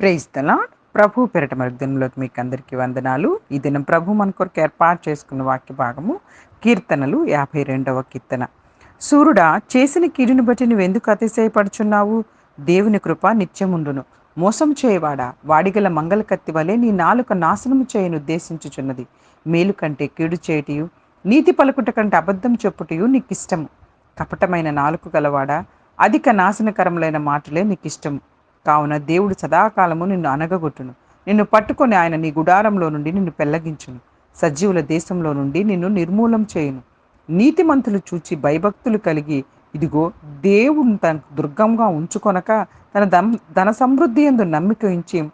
Praise the lord ప్రభు పెరట మరుగుదనంలోకి మీకు అందరికీ వందనాలు. ఈ దినం ప్రభు మన కొరకు ఏర్పాటు చేసుకున్న వాక్య భాగము కీర్తనలు యాభై రెండవ కీర్తన. సూర్యుడా చేసిన కీడుని బట్టి నువ్వెందుకు అతిశయపడుచున్నావు? దేవుని కృప నిత్యముండును. మోసం చేయవాడా? వాడిగల మంగళ కత్తి వలె నీ నాలుక నాశనము చేయను ఉద్దేశించుచున్నది. మేలు కంటే కీడు చేయటియు నీతి పలుకుట కంటే అబద్ధం చెప్పుటయు నీకు ఇష్టము కపటమైన నాలుక గలవాడా? అధిక నాశనకరములైన మాటలే నీకు ఇష్టము కావున దేవుడు సదాకాలము నిన్ను అనగగొట్టును నిన్ను పట్టుకొని ఆయన నీ గుడారంలో నుండి నిన్ను పెళ్ళగించును. సజీవుల దేశంలో నుండి నిన్ను నిర్మూలం చేయును. నీతిమంతులు చూచి భయభక్తులు కలిగి ఇదిగో దేవుని తన దుర్గంగా ఉంచుకొనక తన దం ధన సమృద్ధి ఎందు నమ్మిక ఉంచి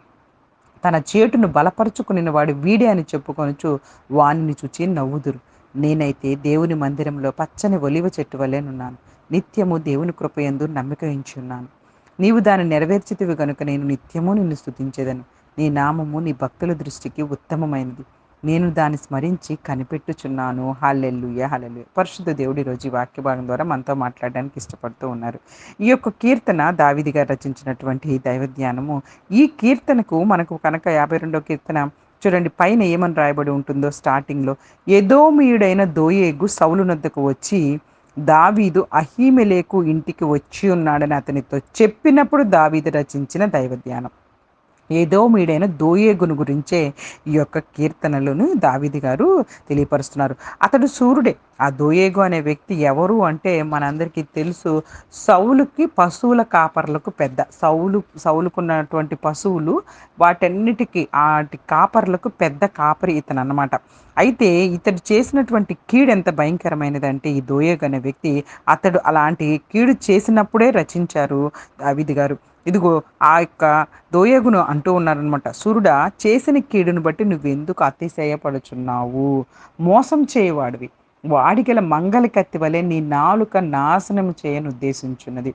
తన చేటును బలపరుచుకుని వాడు వీడే అని చెప్పుకొనుచు వానిని చూచి నవ్వుదురు. నేనైతే దేవుని మందిరంలో పచ్చని ఒలివ చెట్టు వలెనున్నాను నిత్యము దేవుని కృపయందు నమ్మిక ఉంచున్నాను. నీవు దాన్ని నెరవేర్చితివి గనుక నేను నిత్యము నిన్ను స్థుతించేదను నీ నామము నీ భక్తుల దృష్టికి ఉత్తమమైనది. నేను దాన్ని స్మరించి కనిపెట్టుచున్నాను. హాలెల్లుయ హాలెల్లుయ. పరిశుద్ధ దేవుడి రోజు ఈ వాక్య భాగం ద్వారా మనతో మాట్లాడడానికి ఇష్టపడుతూ ఉన్నారు. ఈ యొక్క కీర్తన దావిది గారు రచించినటువంటి దైవధ్యానము దైవ ధ్యానము ఈ కీర్తనకు మనకు కనుక యాభై రెండో కీర్తన చూడండి పైన ఏమని రాయబడి ఉంటుందో స్టార్టింగ్లో ఏదో మీయుడైన దోయేగు సౌలు నద్దకు వచ్చి దావీదు అహీమెలేకు ఇంటికి వచ్చి ఉన్నాడని అతనితో చెప్పినప్పుడు దావీదు రచించిన దైవ ఏదో మీడైన దోయేగును గురించే ఈ యొక్క కీర్తనలను దావిది గారు తెలియపరుస్తున్నారు. అతడు సూర్యుడే ఆ దోయేగు అనే వ్యక్తి ఎవరు అంటే మనందరికీ తెలుసు సౌలుకి పశువుల కాపర్లకు పెద్ద. సౌలు సౌలుకున్నటువంటి పశువులు వాటన్నిటికీ వాటి కాపర్లకు పెద్ద కాపరి ఇతను అన్నమాట అయితే ఇతడు చేసినటువంటి కీడు ఎంత భయంకరమైనదంటే ఈ దోయేగు అనే వ్యక్తి అతడు అలాంటి కీడు చేసినప్పుడే రచించారు దావిది గారు. ఇదిగో ఆ యొక్క దోయగును అంటూ ఉన్నారనమాట సూర్యుడా చేసిన కీడును బట్టి నువ్వెందుకు అతిశయపడుచున్నావు? మోసం చేయవాడివి. వాడిగల మంగళ కత్తి వలె నీ నాలుక నాశనం చేయను ఉద్దేశించున్నది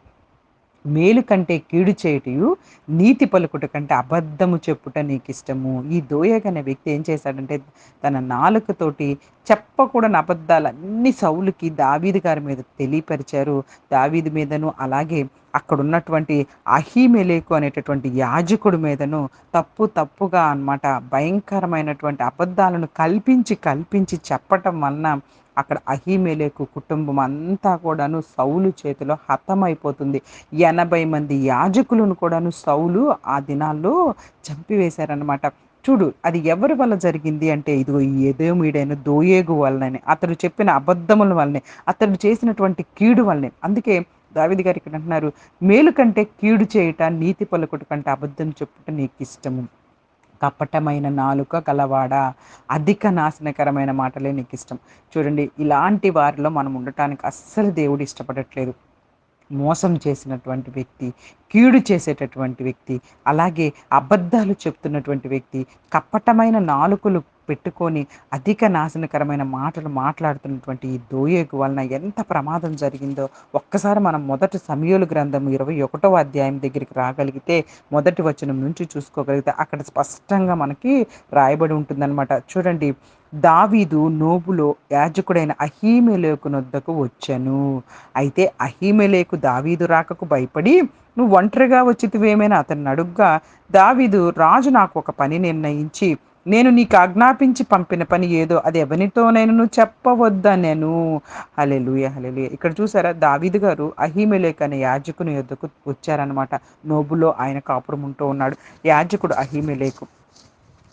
మేలు కంటే కీడు చేయుటయు నీతి పలుకుట కంటే అబద్ధము చెప్పుట నీకు ఇష్టము ఈ దోయగనే వ్యక్తి ఏం చేశాడంటే తన నాలుకతోటి చెప్పకూడని అబద్ధాలన్నీ సౌలుకి దావీదు గారి మీద తెలియపరిచారు. దావీది మీదను అలాగే అక్కడ ఉన్నటువంటి అహీమెలేకు అనేటటువంటి యాజకుడి మీదను తప్పు తప్పుగా అన్నమాట భయంకరమైనటువంటి అబద్ధాలను కల్పించి కల్పించి చెప్పటం వలన అక్కడ అహిమేలేకు కుటుంబం అంతా కూడాను సౌలు చేతిలో హతమైపోతుంది. ఎనభై మంది యాజకులను కూడాను సౌలు ఆ దినాల్లో చంపివేశారనమాట చూడు అది ఎవరి వల్ల జరిగింది అంటే ఇదిగో ఏదో మీడైన దోయేగు వల్లనే అతడు చెప్పిన అబద్ధముల వల్లనే అతడు చేసినటువంటి కీడు వల్లనే. అందుకే దావిది గారు ఇక్కడ అంటున్నారు మేలు కంటే కీడు చేయట నీతి పలుకుట కంటే అబద్ధం చెప్పుట నీకు ఇష్టము కపటమైన నాలుక గలవాడా అధిక నాశనకరమైన మాటలే నీకు ఇష్టం చూడండి ఇలాంటి వారిలో మనం ఉండటానికి అస్సలు దేవుడు ఇష్టపడట్లేదు. మోసం చేసినటువంటి వ్యక్తి కీడు చేసేటటువంటి వ్యక్తి అలాగే అబద్ధాలు చెప్తున్నటువంటి వ్యక్తి కపటమైన నాలుకలు పెట్టుకొని అధిక నాశనకరమైన మాటలు మాట్లాడుతున్నటువంటి ఈ దోయేగు వలన ఎంత ప్రమాదం జరిగిందో ఒక్కసారి మనం మొదటి సమయోలు గ్రంథం ఇరవై ఒకటో అధ్యాయం దగ్గరికి రాగలిగితే మొదటి వచనం నుంచి చూసుకోగలిగితే అక్కడ స్పష్టంగా మనకి రాయబడి ఉంటుందన్నమాట. చూడండి దావీదు నోబులో యాజకుడైన అహీమెలేకు నొద్దకు వచ్చాను. అయితే అహీమెలేకు దావీదు రాకకు భయపడి నువ్వు ఒంటరిగా వచ్చితివేమైనా అతన్ని అడుగ్గా దావీదు రాజు నాకు ఒక పని నిర్ణయించి నేను నీకు ఆజ్ఞాపించి పంపిన పని ఏదో అది ఎవరితోనైనా నువ్వు చెప్పవద్దా నేను హలెలుయ హలెలుయ ఇక్కడ చూసారా దావీదు గారు అహీమెలేక్ అనే యాజకుని యొద్దకు వచ్చారనమాట నోబులో ఆయన కాపురం ఉంటూ ఉన్నాడు. యాజకుడు అహీమెలేకు.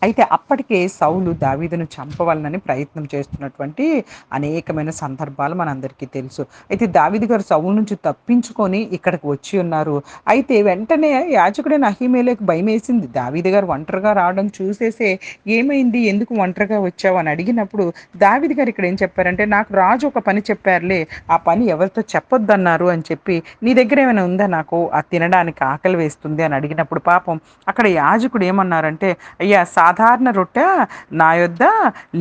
అయితే అప్పటికే సౌలు దావీదును చంపవాలని ప్రయత్నం చేస్తున్నటువంటి అనేకమైన సందర్భాలు మనందరికీ తెలుసు. అయితే దావీదు గారు సౌలు నుంచి తప్పించుకొని ఇక్కడికి వచ్చి ఉన్నారు. అయితే వెంటనే యాచకుడైన అహిమేలకు భయం వేసింది దావీదు గారు ఒంటరిగా రావడం చూసేసే ఏమైంది? ఎందుకు ఒంటరిగా వచ్చావు? అని అడిగినప్పుడు దావీదు గారు ఇక్కడ ఏం చెప్పారంటే నాకు రాజు ఒక పని చెప్పారులే. ఆ పని ఎవరితో చెప్పొద్దన్నారు? అని చెప్పి నీ దగ్గర ఏమైనా ఉందా నాకు? ఆ తినడానికి ఆకలి వేస్తుంది. అని అడిగినప్పుడు పాపం అక్కడ యాజకుడు ఏమన్నారంటే అయ్యా సాధారణ రొట్టె నా యొద్ద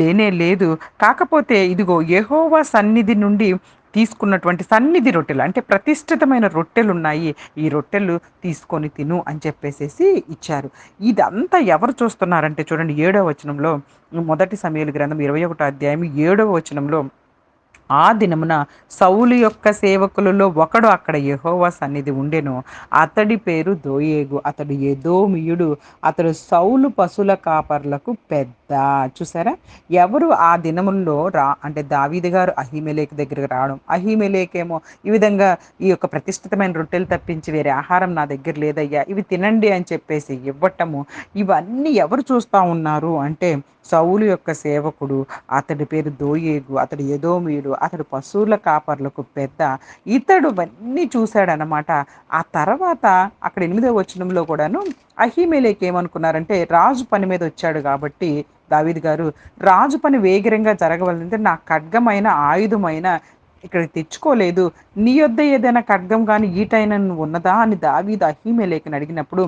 లేనే లేదు. కాకపోతే ఇదిగో యెహోవా సన్నిధి నుండి తీసుకున్నటువంటి సన్నిధి రొట్టెలు అంటే ప్రతిష్ఠితమైన రొట్టెలు ఉన్నాయి ఈ రొట్టెలు తీసుకొని తిను అని చెప్పేసేసి ఇచ్చారు. ఇదంతా ఎవరు చూస్తున్నారంటే చూడండి ఏడవ వచనంలో మొదటి సమయాలు గ్రంథం ఇరవై ఒకటో అధ్యాయం ఏడవ వచనంలో ఆ దినమున సౌలు యొక్క సేవకులలో ఒకడు అక్కడ యహోవా సన్నిధి ఉండెను. అతడి పేరు దోయేగు. అతడు ఎదోమియుడు. అతడు సౌలు పశుల కాపర్లకు పెద్ద చూసారా? ఎవరు ఆ దినముల్లో రా అంటే దావీది గారు అహిమెలేక్ దగ్గరకు రావడం అహిమెలేకేమో ఈ విధంగా ఈ యొక్క ప్రతిష్ఠితమైన రొట్టెలు తప్పించి వేరే ఆహారం నా దగ్గర లేదయ్యా ఇవి తినండి అని చెప్పేసి ఇవ్వటము ఇవన్నీ ఎవరు చూస్తూ ఉన్నారు అంటే సౌలు యొక్క సేవకుడు అతడి పేరు దోయేగు అతడు ఎదోమీయుడు అతడు పశువుల కాపర్లకు పెద్ద ఇతడు ఇవన్నీ చూశాడనమాట ఆ తర్వాత అక్కడ ఎనిమిదో వచనంలో కూడాను అహిమేలేకి ఏమనుకున్నారంటే రాజు పని మీద వచ్చాడు కాబట్టి దావీద్ గారు రాజు పని వేగరంగా జరగవాలంటే నా ఖడ్గమైన ఆయుధమైన ఇక్కడ తెచ్చుకోలేదు. నీ యొద్ద ఏదైనా ఖడ్గం కానీ ఈటైన ఉన్నదా? అని దావీద్ అహీమేలేకని అడిగినప్పుడు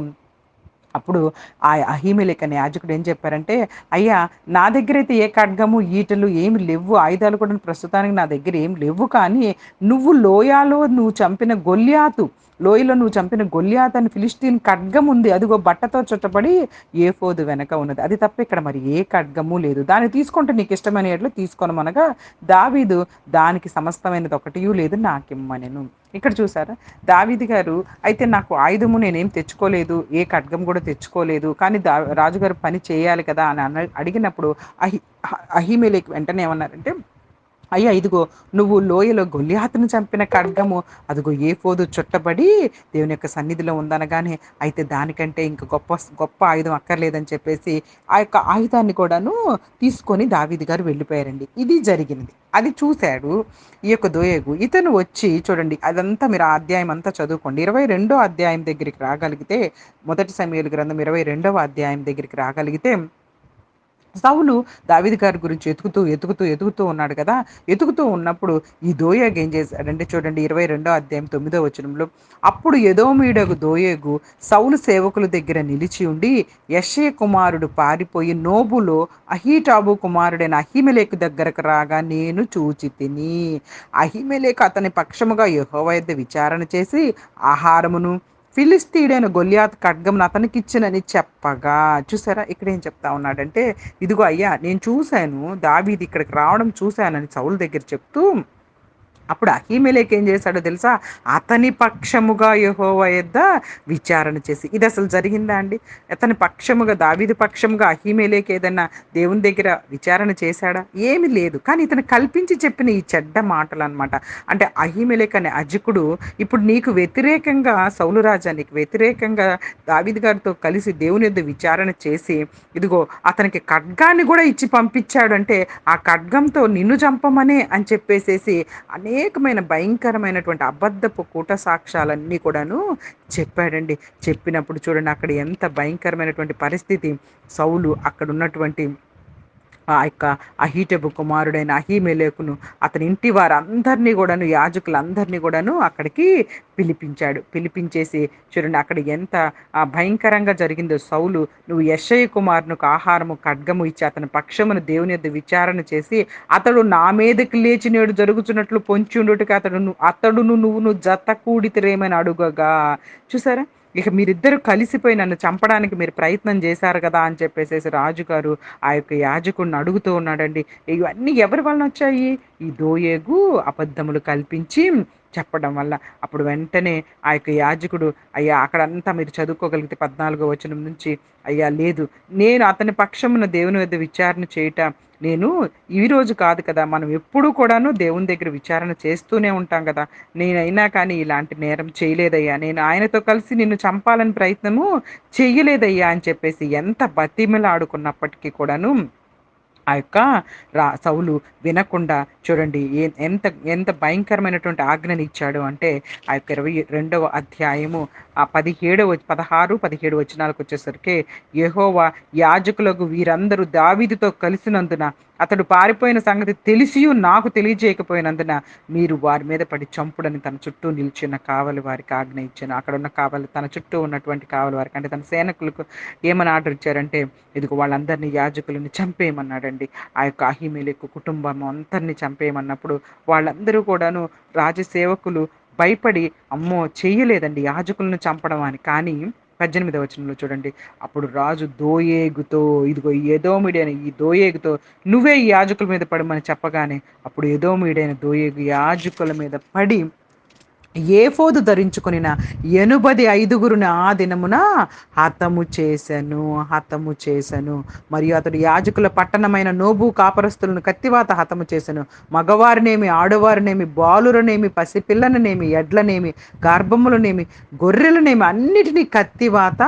అప్పుడు ఆ అహీమెలెక్ యాజకుడు ఏం చెప్పారంటే అయ్యా నా దగ్గర అయితే ఏ ఖడ్గము ఈటలు ఏమి లేవు. ఆయుధాలు కూడా ప్రస్తుతానికి నా దగ్గర ఏం లేవు. కానీ నువ్వు లోయాలో నువ్వు చంపిన గొల్యాతు లోయలో నువ్వు చంపిన గొల్యాత్ అని ఫిలిస్తీన్ ఖడ్గం ఉంది. అదిగో బట్టతో చుట్టబడి ఏ ఫోదు వెనక ఉన్నది. అది తప్ప ఇక్కడ మరి ఏ ఖడ్గము లేదు. దాన్ని తీసుకుంటే నీకు ఇష్టమైన ఎట్లు తీసుకోనమనగా దావీదు దానికి సమస్తమైనది ఒకటి లేదు నాకిమ్మనెను. ఇక్కడ చూసారా? దావీది గారు అయితే నాకు ఆయుధము నేనేం తెచ్చుకోలేదు ఏ ఖడ్గం కూడా తెచ్చుకోలేదు కానీ దా రాజుగారు పని చేయాలి కదా అని అన్న అడిగినప్పుడు అహి అహిమేలేకి వెంటనే ఏమన్నారంటే అయ్యా ఇదిగో నువ్వు లోయలో గొల్లియాతును చంపిన ఖడ్గము అదిగో ఏ పోదు చుట్టబడి దేవుని యొక్క సన్నిధిలో ఉందనగానే అయితే దానికంటే ఇంక గొప్ప గొప్ప ఆయుధం అక్కర్లేదని చెప్పేసి ఆ యొక్క ఆయుధాన్ని కూడాను తీసుకొని దావీది గారు వెళ్ళిపోయారండి. ఇది జరిగినది. అది చూశాడు. ఈ యొక్క దోయగు ఇతను వచ్చి చూడండి అదంతా మీరు ఆ అధ్యాయం అంతా చదువుకోండి. ఇరవై రెండో అధ్యాయం దగ్గరికి రాగలిగితే మొదటి సమయాల గ్రంథం ఇరవై రెండవ అధ్యాయం దగ్గరికి రాగలిగితే సౌలు దావిది గారి గురించి ఎతుకుతూ ఎతుకుతూ ఎతుకుతూ ఉన్నాడు కదా. ఎతుకుతూ ఉన్నప్పుడు ఈ దోయేగు ఏం చేశాడంటే చూడండి ఇరవై రెండో అధ్యాయం తొమ్మిదో వచనంలో అప్పుడు ఎదోమీడగు దోయేగు సౌలు సేవకుల దగ్గర నిలిచి ఉండి యషే కుమారుడు పారిపోయి నోబులో అహీటాబు కుమారుడైన అహిమెలేకు దగ్గరకు రాగా నేను చూచి తిని అహిమెలేకు అతని పక్షముగా యహోవైద్య విచారణ చేసి ఆహారమును ఫిలిస్తీడైన గొల్యాత్ ఖడ్గంను అతనికిచ్చినని చెప్పగా చూసారా? ఇక్కడ ఏం చెప్తా ఉన్నాడంటే ఇదిగో అయ్యా నేను చూశాను దావీది ఇక్కడికి రావడం చూశానని సౌలు దగ్గర చెప్తూ అప్పుడు అహీమెలేక్ ఏం చేశాడో తెలుసా? అతని పక్షముగా యహోవ యొద్ద విచారణ చేసి. ఇది అసలు జరిగిందా అండి? అతని పక్షముగా దావిది పక్షముగా అహీమెలేక్ ఏదన్నా దేవుని దగ్గర విచారణ చేశాడా? ఏమి లేదు. కానీ ఇతను కల్పించి చెప్పిన ఈ చెడ్డ మాటలు అనమాట అంటే అహీమలేక్ అనే అజకుడు ఇప్పుడు నీకు వ్యతిరేకంగా సౌలు నీకు వ్యతిరేకంగా దావీదు గారితో కలిసి దేవుని యొద్ విచారణ చేసి ఇదిగో అతనికి ఖడ్గాన్ని కూడా ఇచ్చి పంపించాడు అంటే ఆ ఖడ్గంతో నిన్ను చంపమనే అని చెప్పేసేసి అనేకమైన భయంకరమైనటువంటి అబద్ధపు కూట సాక్ష్యాలన్నీ కూడాను చెప్పాడండి. చెప్పినప్పుడు చూడండి అక్కడ ఎంత భయంకరమైనటువంటి పరిస్థితి. సౌలు అక్కడ ఉన్నటువంటి ఆ యొక్క అహీటబు కుమారుడైన అహీమెలేకును అతని ఇంటి వారందరినీ కూడాను యాజకులందరినీ కూడాను అక్కడికి పిలిపించాడు. పిలిపించేసి చూడండి అక్కడ ఎంత భయంకరంగా జరిగిందో. సౌలు నువ్వు యశయ్య కుమారునికి ఆహారము ఖడ్గము ఇచ్చి అతని పక్షమును దేవుని యొద్ద విచారణ చేసి అతడు నా మీదకి లేచి నేడు జరుగుతున్నట్లు పొంచుండుటకి అతడు అతడును నువ్వును జత కూడితిరేమని అడుగగా. చూసారా? ఇక మీరిద్దరు కలిసిపోయి నన్ను చంపడానికి మీరు ప్రయత్నం చేశారు కదా అని చెప్పేసేసి రాజుగారు ఆ యొక్క యాజకుడిని అడుగుతూ ఉన్నాడండి. ఇవన్నీ ఎవరి వలన వచ్చాయి? ఈ దోయేగు అబద్ధములు కల్పించి చెప్పడం వల్ల అప్పుడు వెంటనే ఆ యొక్క యాజకుడు అయ్యా అక్కడంతా మీరు చదువుకోగలిగితే పద్నాలుగో వచనం నుంచి అయ్యా లేదు. నేను అతని పక్షమున దేవుని వద్ద విచారణ చేయట నేను ఈ రోజు కాదు కదా. మనం ఎప్పుడూ కూడాను దేవుని దగ్గర విచారణ చేస్తూనే ఉంటాం కదా. నేనైనా కానీ ఇలాంటి నేరం చేయలేదయ్యా. నేను ఆయనతో కలిసి నిన్ను చంపాలని ప్రయత్నము చేయలేదయ్యా అని చెప్పేసి ఎంత బతిమలాడుకున్నప్పటికీ కూడాను ఆ యొక్క రా సౌలు వినకుండా చూడండి ఎంత ఎంత భయంకరమైనటువంటి ఆజ్ఞని ఇచ్చాడు అంటే ఆ యొక్క ఇరవై రెండవ అధ్యాయము ఆ పదిహేడవ పదహారు పదిహేడు వచనాలకు వచ్చేసరికి యహోవా యాజకులకు వీరందరూ దావీదుతో కలిసినందున అతడు పారిపోయిన సంగతి తెలిసి నాకు తెలియజేయకపోయినందున మీరు వారి మీద పడి చంపుడని తన చుట్టూ నిలిచిన కావలి వారికి ఆజ్ఞ ఇచ్చాను. అక్కడ ఉన్న కావలి తన చుట్టూ ఉన్నటువంటి కావలి వారికి అంటే తన సేనకులకు ఏమని ఆర్డర్ ఇచ్చారంటే ఇదిగో వాళ్ళందరినీ యాజకులను చంపేయమన్నాడండి. ఆ యొక్క అహిమేలకు కుటుంబం అందరిని చంపేయమన్నప్పుడు వాళ్ళందరూ కూడాను రాజసేవకులు భయపడి అమ్మో చేయలేదండి యాజకులను చంపడం అని. కానీ పద్దెనిమిదవ వచనంలో చూడండి. అప్పుడు రాజు దోయేగుతో ఇదిగో ఎదోమిడైన ఈ దోయేగుతో నువ్వే ఈ యాజకుల మీద పడమని చెప్పగానే అప్పుడు ఎదోమిడైన దోయేగు యాజకుల మీద పడి ఏఫోదు ధరించుకొనిన ఎనుబది ఐదుగురుని ఆ దినమున హతము చేశాను హతము చేశాను మరియు అతడు యాజకుల పట్టణమైన నోబు కాపరస్తులను కత్తివాత హతము చేశాను మగవారినేమి ఆడవారినేమి బాలురనేమి పసిపిల్లననేమి ఎడ్లనేమి గర్భములనేమి గొర్రెలనేమి అన్నిటినీ కత్తివాత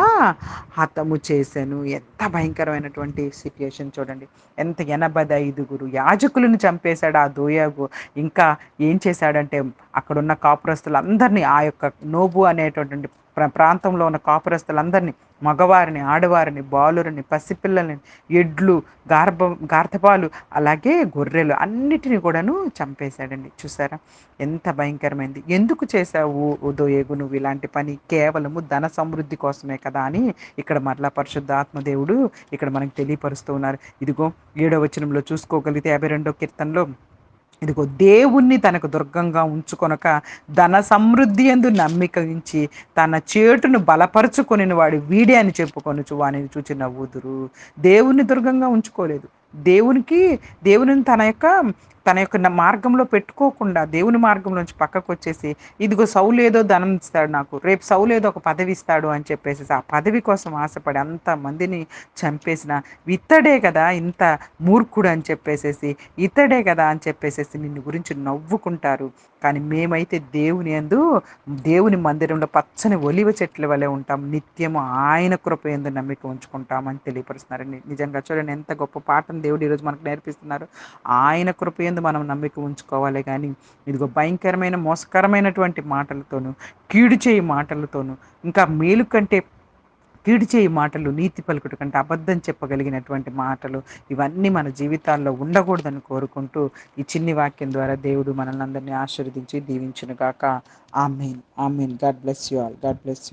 హతము చేశాను ఎంత భయంకరమైనటువంటి సిచ్యుయేషన్ చూడండి. ఎంత ఎనభై ఐదుగురు యాజకులను చంపేశాడు ఆ దోయాగు. ఇంకా ఏం చేశాడంటే అక్కడున్న కాపురస్తులు కాపురస్తులందరినీ ఆ యొక్క నోబు అనేటటువంటి ప్రాంతంలో ఉన్న కాపురస్తులందరినీ మగవారిని ఆడవారిని బాలురిని పసిపిల్లల్ని ఎడ్లు గార్భ గార్ధపాలు అలాగే గొర్రెలు అన్నిటిని కూడాను చంపేశాడండి. చూసారా? ఎంత భయంకరమైంది. ఎందుకు చేశావు ఉదోయేగు నువ్వు ఇలాంటి పని? కేవలము ధన సమృద్ధి కోసమే కదా అని ఇక్కడ మరలా పరిశుద్ధ ఆత్మదేవుడు ఇక్కడ మనకు తెలియపరుస్తూ ఉన్నారు. ఇదిగో ఏడో వచనంలో చూసుకోగలిగితే యాభై రెండో కీర్తనలో ఇదిగో దేవుణ్ణి తనకు దుర్గంగా ఉంచుకొనక ధన సమృద్ధి ఎందు నమ్మిక ఉంచి తన చేటును బలపరుచుకొని వాడు వీడే అని చెప్పుకొనుచు వాని చూచి నవ్వుదురు. దేవుణ్ణి దుర్గంగా ఉంచుకోలేదు. దేవునికి దేవుని తన యొక్క తన యొక్క మార్గంలో పెట్టుకోకుండా దేవుని మార్గంలోంచి పక్కకు వచ్చేసి ఇదిగో సౌలు ఏదో ధనం ఇస్తాడు నాకు రేపు సౌలు ఏదో ఒక పదవి ఇస్తాడు అని చెప్పేసి ఆ పదవి కోసం ఆశపడి అంత మందిని చంపేసిన ఇతడే కదా ఇంత మూర్ఖుడు అని చెప్పేసేసి ఇతడే కదా అని చెప్పేసేసి నిన్ను గురించి నవ్వుకుంటారు. కానీ మేమైతే దేవుని యందు దేవుని మందిరంలో పచ్చని ఒలివ చెట్ల వలె ఉంటాం. నిత్యము ఆయన కృప ఎందు నమ్మిక ఉంచుకుంటామని తెలియపరుస్తున్నారు. నిజంగా చూడండి ఎంత గొప్ప పాఠం దేవుడు ఈరోజు మనకు నేర్పిస్తున్నారు. ఆయన కృప ఎందు మనం నమ్మిక ఉంచుకోవాలి కానీ ఇదిగో భయంకరమైన మోసకరమైనటువంటి మాటలతోనూ కీడు చేయి మాటలతోనూ ఇంకా మేలు కంటే కీడు చేయి మాటలు నీతి పలుకుడు కంటే అబద్ధం చెప్పగలిగినటువంటి మాటలు ఇవన్నీ మన జీవితాల్లో ఉండకూడదని కోరుకుంటూ ఈ చిన్ని వాక్యం ద్వారా దేవుడు మనల్ని అందరినీ ఆశీర్వదించి దీవించును గాక ఆమెన్. Amen. God bless you all. God bless you.